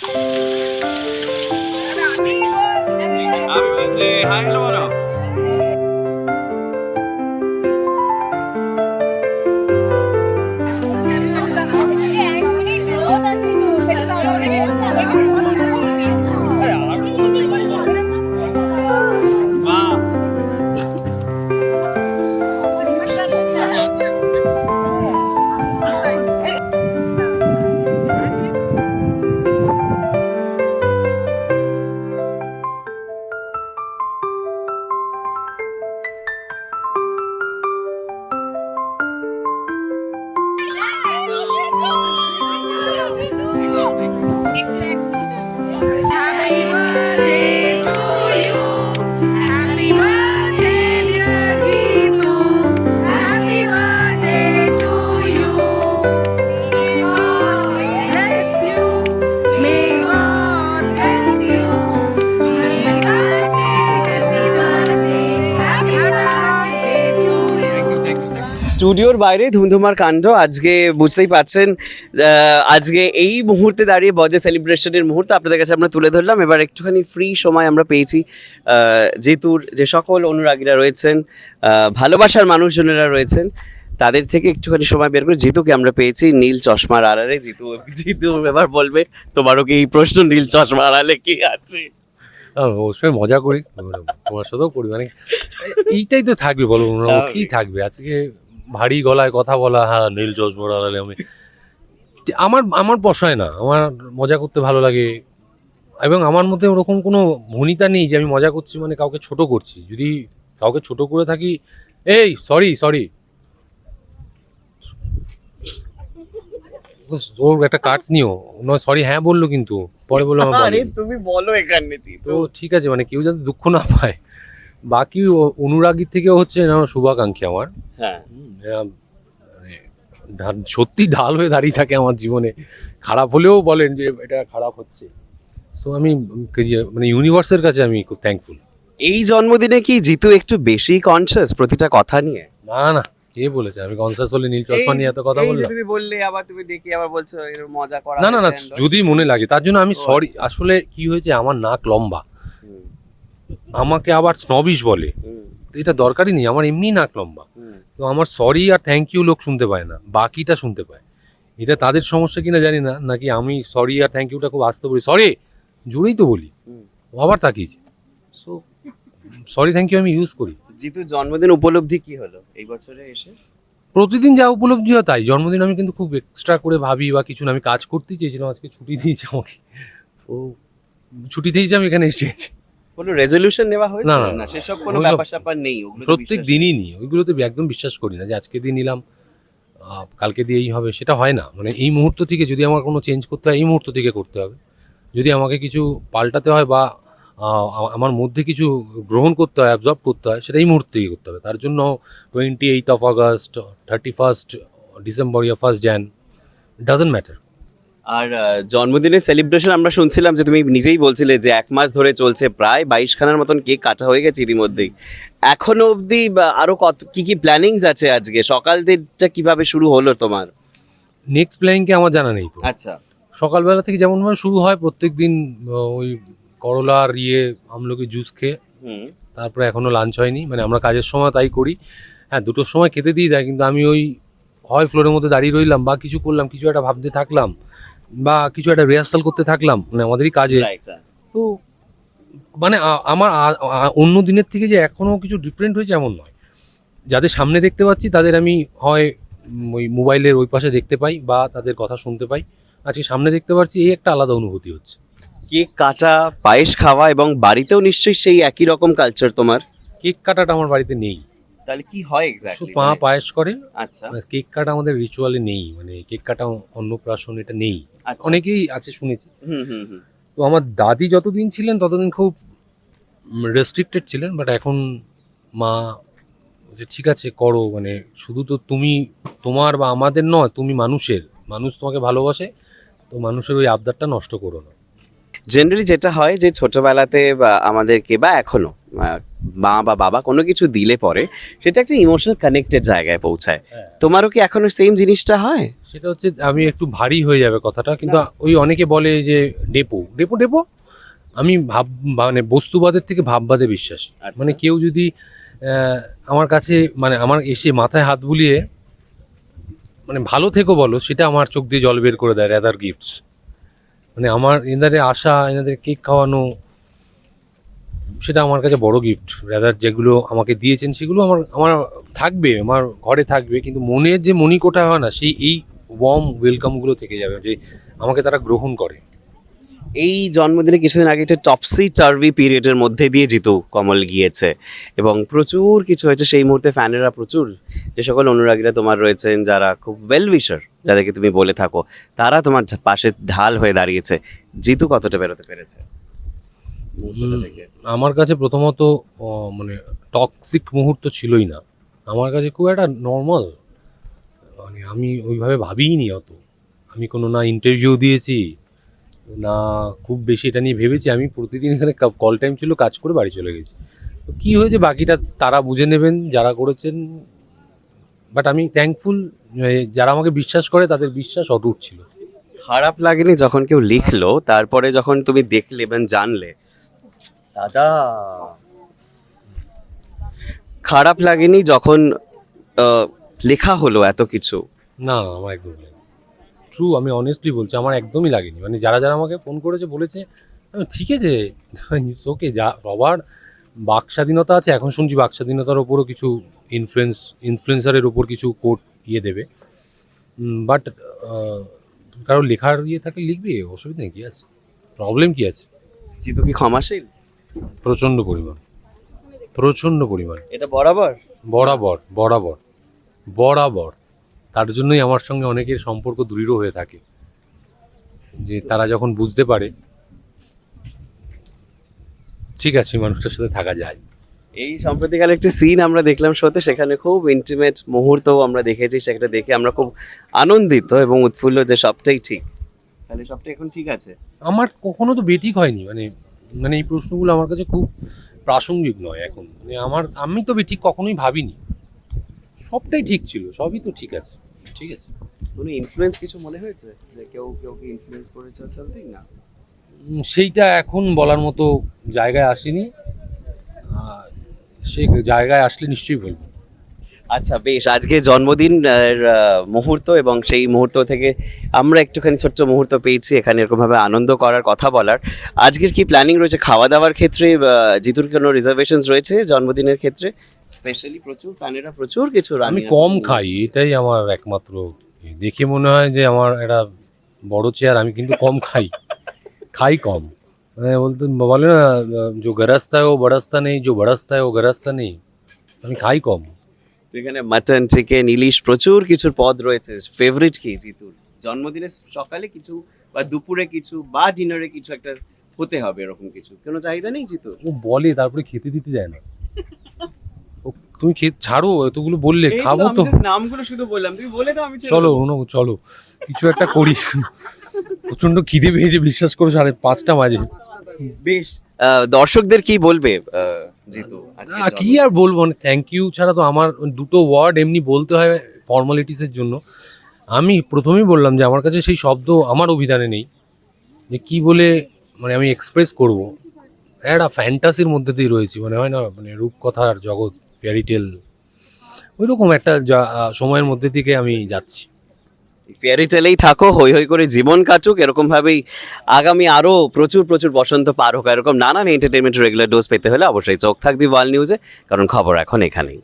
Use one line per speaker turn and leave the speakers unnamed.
Happy birthday. Hi, hello,
স্টুডিওর বাইরে ধুমধুমার কাণ্ড। আজকে বুঝতেই পাচ্ছেন আজকে এই মুহূর্তে দাঁড়িয়ে বজে সেলিব্রেশনের মুহূর্ত আপনাদের কাছে আমরা তুলে ধরলাম। এবার একটুখানি ফ্রি সময় আমরা পেয়েছি জিতুর যে সকল অনুরাগীরা রয়েছেন ভালোবাসার মানুষজনেরা রয়েছেন তাদের থেকে একটুখানি সময় বের করে জিতুকে আমরা পেয়েছি নীল চশমার আড়ালে। জিতু জিতু এবার বলবে তোমারও কি এই প্রশ্ন নীল চশমার আড়ালে কি আছে?
অবশ্যই মজা করি। তোমার সাথেও করি মানে এইটাই তো থাকবে বলো কি থাকবে? আজকে ভারী গলায় কথা বলা হ্যাঁ নীল চশমা আড়ালে আমি। আমার আমার পশায় না আমার মজা করতে ভালো লাগে। এবং আমার মধ্যে ওরকম কোনো ভনিতা নেই যে আমি মজা করছি মানে কাউকে ছোট করছি। যদি কাউকে ছোট করে থাকি এই সরি সরি ওর একটা কার্ডস নিও। নয় সরি হ্যাঁ বলল কিন্তু। পরে বলল।
তুমি বলো এখানে
তো ঠিক আছে মানে কেউ যাতে দুঃখ না পায়। বাকি অনুরাগীর থেকেও হচ্ছে না শুভাকাঙ্ক্ষী আমার।
হ্যাঁ।
এরা মানে সত্যি ঢাল হয়ে দাঁড়িয়ে থাকে আমার জীবনে। খারাপ হলেও বলেন যে এটা খারাপ হচ্ছে। সো আমি মানে ইউনিভার্সের কাছে আমি খুব থ্যাঙ্কফুল
এই জন্মদিনে কি জিতু একটু বেশি কনসিয়াস প্রতিটা কথা নিয়ে?
না না কে বলেছে? আমি কনসাস হলে নীল চশমা নিয়ে এত কথা বললাম।
তুমি বললে আবার তুমি ডেকে আবার বলছো মজা করা
না না না যদি মনে লাগে। তার জন্য আমি সরি
আচ্ছা।
আসলে কি হয়েছে আমার নাক লম্বা। আমাকে আবার স্নবিশ বলে। তো এটা দরকারই নেই আমার এমনি নাক লম্বা। তো আমার সরি আর থ্যাংক ইউ লোক শুনতে পায় না বাকিটা শুনতে পায়। এটা তাদের সমস্যা কিনা জানি না নাকি আমি সরি আর থ্যাংক ইউটা খুব আসতে বলি। সরি জোরেই তো বলি। ও আবার তাকিয়েছে। সো সরি থ্যাংক ইউ আমি ইউজ করি।
জিতুর জন্মদিন উপলব্ধি কি হলো এই বছরে এসে?
প্রতিদিন যা উপলব্ধি হয় তাই। জন্মদিন আমি কিন্তু খুব এক্সট্রা করে ভাবি বা কিছু না আমি কাজ করতেই চেয়েছিলাম আজকে ছুটি দিয়েছে আমাকে। তো ছুটি দিয়েছে আমি এখানে এসেছি
কোনো রেজলিউশন নেওয়া হয়েছে?
না, না,
সেসব কোনো ব্যাপার স্যাপার নেই
প্রত্যেক দিনই নিই ওইগুলোতে একদম বিশ্বাস করি না যে আজকে দিন নিলাম কালকে দিয়ে এই হবে সেটা হয় না। মানে এই মুহূর্ত থেকে যদি আমার কোনো চেঞ্জ করতে হয় এই মুহূর্ত থেকে করতে হবে। যদি আমাকে কিছু পাল্টাতে হয় বা আমার মধ্যে কিছু গ্রহণ করতে হয় অ্যাবজর্ব করতে হয় সেটা এই মুহূর্ত থেকে করতে হবে। তার জন্য twenty eight of August thirty first December yeah first Jan doesn't matter
আর জন্মদিনের সেলিব্রেশন আমরা শুনছিলাম যে তুমি নিজেই বলছিলে যে এক মাস ধরে চলছে প্রায় বাইশ খানার মতন কেক কাটা হয়ে গেছে ইতিমধ্যেই। এখনও অবধি বা আরও কত কি কি প্ল্যানিংস আছে আজকে? সকাল দিনটা কীভাবে শুরু হলো তোমার?
নেক্সট প্ল্যানিং কি আমার জানা নেই
আচ্ছা।
সকালবেলা থেকে যেমন যেমনভাবে শুরু হয় প্রত্যেক দিন ওই করলার ইয়ে আমলকি জুস খেয়ে তারপরে এখনও লাঞ্চ হয়নি। মানে আমরা কাজের সময় তাই করি। হ্যাঁ দুটোর সময় খেতে দিয়ে দেয় কিন্তু আমি ওই হয় ফ্লোরের মধ্যে দাঁড়িয়ে রইলাম বা কিছু করলাম কিছু একটা ভাবতে থাকলাম। বা কিছু একটা রিহার্সাল করতে থাকলাম মানে আমাদেরই কাজে। তো মানে আমার অন্য দিনের থেকে যে এখনও কিছু ডিফারেন্ট হয়েছে এমন নয়। যাদের সামনে দেখতে পাচ্ছি তাদের আমি হয় ওই মোবাইলের ওই পাশে দেখতে পাই বা তাদের কথা শুনতে পাই। আজকে সামনে দেখতে পাচ্ছি এই একটা আলাদা অনুভূতি হচ্ছে।
কেক কাটা পায়েস খাওয়া এবং বাড়িতেও নিশ্চয়ই সেই একই রকম কালচার তোমার?
কেক কাটাটা আমার বাড়িতে নেই।
তাহলে কি হয়
শুধু
এক্স্যাক্টলি
পা পায়েস করে
আচ্ছা।
কেক কাটা আমাদের রিচুয়ালে নেই। মানে কেক কাটা অন্নপ্রাশন এটা নেই। অনেকেই আছে শুনেছি।
হুম হুম হুম।
তো আমার দাদি যতদিন ছিলেন ততদিন খুব রেস্ট্রিক্টেড ছিলেন বাট এখন মা যে ঠিক আছে করো মানে শুধু তো তুমি তোমার বা আমাদের নয় তুমি মানুষের। মানুষ তোমাকে ভালোবাসে তো মানুষের ওই আবদারটা নষ্ট করো না।
জেনারেলি যেটা হয় যে ছোটবেলাতে বা আমাদেরকে বা এখনও আহ, মা বা বাবা কোনো কিছু দিলে পরে সেটা একটা ইমোশনাল কানেক্টেড জায়গায় পৌঁছায়।
হ্যাঁ।
তোমারও কি এখনও সেম জিনিসটা হয়?
সেটা হচ্ছে আমি একটু ভারী হয়ে যাবে কথাটা কিন্তু ওই অনেকে বলে যে ডেপো। Depot depot? আমি ভাব মানে বস্তুবাদের থেকে ভাববাদে বিশ্বাসী।
আচ্ছা।
মানে কেউ যদি আমার কাছে মানে আমার এসে মাথায় হাত বুলিয়ে মানে ভালো থেকো বলো সেটা আমার চোখ দিয়ে জল বের করে দেয় রেদার গিফটস মানে আমার এনাদের আশা এনাদের কেক খাওয়ানো সেটা আমার কাছে বড় গিফট রেদার যেগুলো আমাকে দিয়েছেন সেগুলো আমার আমার থাকবে আমার ঘরে থাকবে কিন্তু মনের যে মণিকোটা হয় না সেই এই ওয়ার্ম ওয়েলকামগুলো থেকে যাবে যে আমাকে তারা গ্রহণ করে।
এই জন্মদিনে কিছুদিন আগে একটা টপসি টার্ভি পিরিয়ডের মধ্যে দিয়ে জিতু কমল গিয়েছে এবং প্রচুর কিছু হয়েছে। সেই মুহূর্তে ফ্যানেরা প্রচুর যে সকল অনুরাগীরা তোমার রয়েছেন যারা খুব ওয়েল উইশার যাদেরকে তুমি বলে থাকো তারা তোমার পাশে ঢাল হয়ে দাঁড়িয়েছে। জিতু কতটা বেরোতে পেরেছে?
আমার কাছে প্রথমত মানে টক্সিক মুহূর্ত ছিলই না। আমার কাছে খুব একটা নর্মাল মানে আমি ওইভাবে ভাবিই নি অত। আমি কোনো না ইন্টারভিউ দিয়েছি, না খুব বেশি এটা নিয়ে ভেবেছি, আমি প্রতিদিন এখানে কল টাইম ছিল, কাজ করে বাড়ি চলে গেছি। তো কী হয়েছে বাকিটা তারা বুঝে নেবেন, যারা করেছেন বাট আমি থ্যাঙ্কফুল যারা আমাকে বিশ্বাস করে, তাদের বিশ্বাস অটুট ছিল।
খারাপ লাগেনি যখন কেউ লিখলো, তারপরে যখন তুমি দেখলে এবং জানলে। দাদা, খারাপ লাগেনি যখন লেখা হলো এত কিছু?
না আমার একদম ট্রু আমি অনেস্টলি বলছি আমার একদমই লাগেনি। মানে যারা যারা আমাকে ফোন করেছে বলেছে আমি ঠিক আছে ওকে যা সবার বাক স্বাধীনতা আছে এখন শুনছি বাক স্বাধীনতার ওপরও কিছু ইনফ্লুয়েন্স ইনফ্লুয়েন্সারের ওপর কিছু কোর্ট ইয়ে দেবে। বাট কারও লেখার ইয়ে থাকে লিখবি অসুবিধা নেই কী আছে? প্রবলেম কী আছে?
জিতু কি ক্ষমাশীল?
প্রচণ্ড পরিমাণ। প্রচণ্ড পরিমাণ।
এটা বরাবর?
বরাবর বরাবর। বরাবর। তার জন্যই আমার সঙ্গে অনেকের সম্পর্ক দৃঢ় হয়ে থাকে। যে তারা যখন বুঝতে পারে ঠিক আছে মানুষটার সাথে থাকা যায়।
এই সম্প্রতিকালে একটি সিন আমরা দেখলাম শোতে সেখানে খুব ইন্টিমেট মুহূর্তও আমরা দেখেছি সেটা দেখে আমরা খুব আনন্দিত এবং উৎফুল্ল যে সবটাই ঠিক। তাহলে সবটাই এখন ঠিক আছে?
আমার কখনো তো বেঠিক হয়নি মানে মানে এই প্রশ্নগুলো আমার কাছে খুব প্রাসঙ্গিক নয় এখন। মানে আমার আমি তো বেঠিক কখনোই ভাবিনি। সবটাই ঠিক ছিল সবই তো ঠিক আছে ঠিক আছে।
কোনো ইনফ্লুয়েন্স কিছু মনে হয়েছে? যে কেউ কেউ কি ইনফ্লুয়েন্স করেছে সামথিং না।
সেইটা এখন বলার মতো জায়গায় আসেনি। সেই জায়গায় আসলে নিশ্চয়ই বলব।
আচ্ছা বেশ। আজকে জন্মদিন মুহূর্ত এবং সেই মুহূর্ত থেকে আমরা একটুখানি ছোট্ট মুহূর্ত পেয়েছি এখানে এরকমভাবে আনন্দ করার কথা বলার। আজকের কি প্ল্যানিং রয়েছে? খাওয়া দাওয়ার ক্ষেত্রে জিতুর কোনো রিজার্ভেশনস রয়েছে জন্মদিনের ক্ষেত্রে? স্পেশালি প্রচুর কানেরা প্রচুর কিছু
আমি কম খাই এটাই আমার একমাত্র ইয়ে। দেখে মনে হয় যে আমার একটা বড় চেয়ার আমি কিন্তু কম খাই। খাই কম। মানে বলতে বলে না যে গরাস্তা ও বড়াস্তা নেই যে বড়াস্তা ও গরাস্তা নেই আমি খাই কম।
এখানে মাটন চিকেন ইলিশ প্রচুর কিছুর পদ রয়েছে। ফেভারিট কি জিতুর জন্মদিনে সকালে কিছু বা দুপুরে কিছু বা ডিনারে কিছু একটা হতে হবে এরকম কিছু। কোনো চাহিদা নেই জিতুর
ও বলে তারপরে খেতে দিতে যায় না। তুমি ছাড়ো এতগুলো বললে খাব তো।
নামগুলো শুধু বললাম তুমি বলে দাও আমি
চলো। অনু চলো। কিছু একটা করি। প্রচণ্ড খিদে পেয়েছে বিশ্বাস করো সাড়ে পাঁচটা বাজে।
বেশ দর্শকদের কি বলবে
কি আর বলব মানে থ্যাংক ইউ ছাড়া তো আমার দুটো ওয়ার্ড এমনি বলতে হয় ফর্মালিটিসের জন্য। আমি প্রথমেই বললাম যে আমার কাছে সেই শব্দ আমার অভিধানে নেই। যে কি বলে মানে আমি এক্সপ্রেস করব। একটা ফ্যান্টাসির মধ্যে দিয়ে রয়েছি মানে হয় না মানে রূপকথার জগৎ। ফেয়ারিটেল ওই রকম একটা সময়ের মধ্যে থেকে আমি যাচ্ছি।
ফেয়ারি টেলেই থাকো, হই হই করে জীবন কাটুক, এরকমভাবেই আগামী আরও প্রচুর প্রচুর বসন্ত পার হোক। এরকম নানান এন্টারটেনমেন্ট রেগুলার ডোজ পেতে হলে অবশ্যই চোখ থাকবি ওয়ার্ল্ড নিউজে, কারণ খবর এখন এখানেই।